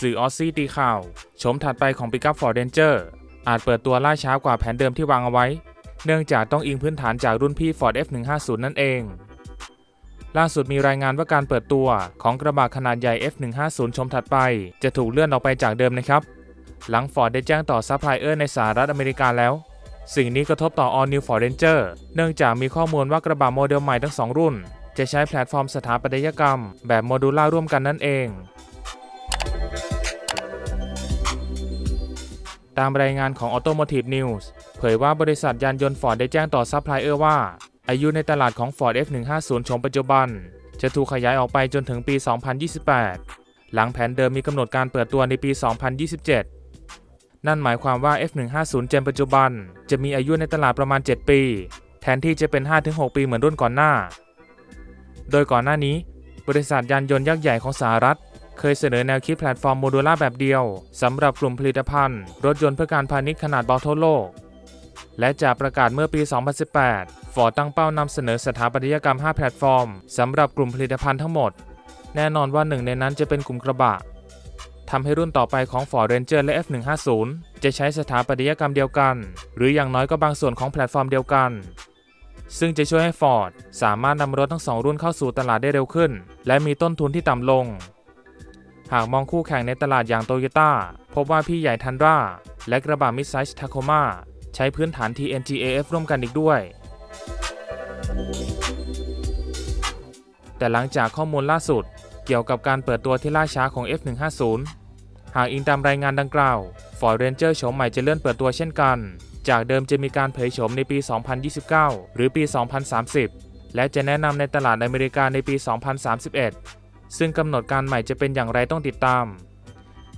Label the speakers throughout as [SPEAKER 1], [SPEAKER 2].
[SPEAKER 1] สื่อออซซี่ตีข่าวชมถัดไปของปิกั p ฟอร์เ Ranger อาจเปิดตัวล่าช้ากว่าแผนเดิมที่วางเอาไว้ เนื่องจากต้องอิงพื้นฐานจากรุ่นพี่ Ford F150 นั่นเอง ล่าสุดมีรายงานว่าการเปิดตัวของกระบะขนาดใหญ่ F150 ชมถัดไป จะถูกเลื่อนออกไปจากเดิมนะครับ หลัง Ford ได้แจ้งต่อซัพพลายเออร์ในสหรัฐอเมริกาแล้ว สิ่งนี้กระทบต่อ All New Ford Ranger เนื่องจากมีข้อมูลว่ากระบะโมเดลใหม่ทั้งสองรุ่น จะใช้แพลตฟอร์มสถาปัตยกรรม แบบโมดูล่าร่วมกันนั่นเอง ตามรายงานของ Automotive News เผยว่าบริษัทยานยนต์ Ford ได้แจ้งต่อซัพพลายเออร์ว่า อายุในตลาดของ Ford F150 ชมปัจจุบัน จะถูกขยายออกไปจนถึงปี 2028 หลังแผนเดิมมีกำหนดการเปิดตัวในปี 2027 นั่นหมายความว่า F150 เจนปัจจุบัน จะมีอายุในตลาดประมาณ 7 ปี แทนที่จะเป็น 5-6 ปีเหมือนรุ่นก่อนหน้า โดยก่อนหน้านี้ บริษัทยานยนต์ยักษ์ใหญ่ของสหรัฐ เคยเสนอแนวคิดแพลตฟอร์มโมดูล่าแบบเดียวสำหรับกลุ่มผลิตภัณฑ์ รถยนต์เพื่อการพาณิชย์ขนาดเบาทั่วโลก และจากประกาศเมื่อปี 2018 ฟอร์ดตั้งเป้านำเสนอสถาปัตยกรรม 5 แพลตฟอร์มสำหรับกลุ่มผลิตภัณฑ์ทั้งหมด แน่นอนว่าหนึ่งในนั้นจะเป็นกลุ่มกระบะทำให้รุ่นต่อไปของ Ford Ranger และ F150 จะใช้สถาปัตยกรรมเดียวกัน หรืออย่างน้อยก็บางส่วนของแพลตฟอร์มเดียวกัน ซึ่งจะช่วยให้ Ford สามารถนำรถทั้งสองรุ่นเข้าสู่ตลาดได้เร็วขึ้น และมีต้นทุนที่ต่ำลง หากมองคู่แข่งในตลาดอย่างโตโยต้าพบว่าพี่ใหญ่ทันราและกระบะมิดไซส์ทาโคมาใช้พื้นฐาน TNGAF ร่วมกันอีกด้วย แต่หลังจากข้อมูลล่าสุดเกี่ยวกับการเปิดตัวที่ล่าช้าของ F150 หากอิงตามรายงานดังกล่าว Ford Ranger โฉมใหม่จะเลื่อนเปิดตัวเช่นกัน จากเดิมจะมีการเผยโฉมในปี 2029 หรือปี 2030 และจะแนะนำในตลาดอเมริกาในปี 2031 ซึ่งกำหนดการใหม่จะเป็นอย่างไรต้องติดตาม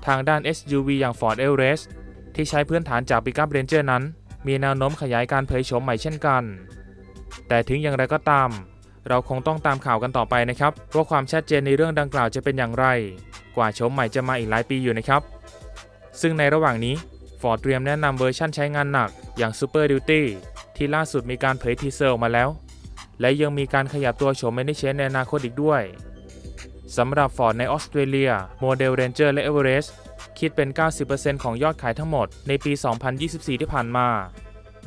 [SPEAKER 1] ทางด้าน SUV อย่าง Ford Everest ที่ใช้พื้นฐานจาก Pickup Ranger นั้น มีแนวโน้มขยายการเผยโฉมใหม่เช่นกัน แต่ถึงอย่างไรก็ตาม เราคงต้องตามข่าวกันต่อไปนะครับว่าความชัดเจนในเรื่องดังกล่าวจะเป็นอย่างไร กว่าโฉมใหม่จะมาอีกหลายปีอยู่นะครับ ซึ่งในระหว่างนี้ Ford เตรียมแนะนำเวอร์ชั่นใช้งานหนักอย่าง Super Duty ที่ล่าสุดมีการเผยทีเซอร์ออกมาแล้ว และยังมีการขยับตัวโฉมไม่ได้เชนในอนาคตอีกด้วย สำหรับ Ford ในออสเตรเลีย โมเดล Ranger และ Everest คิดเป็น 90%ของยอดขายทั้งหมดในปี 2024 ที่ผ่านมา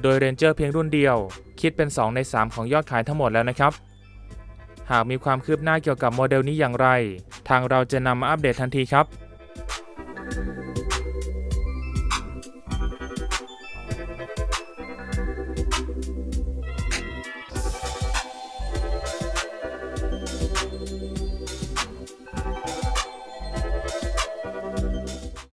[SPEAKER 1] โดย Ranger เพียงรุ่นเดียว คิดเป็น 2 ใน 3 ของยอดขายทั้งหมดแล้วนะครับ หากมีความคืบหน้าเกี่ยวกับโมเดลนี้อย่างไร ทางเราจะนำมาอัปเดตทันทีครับ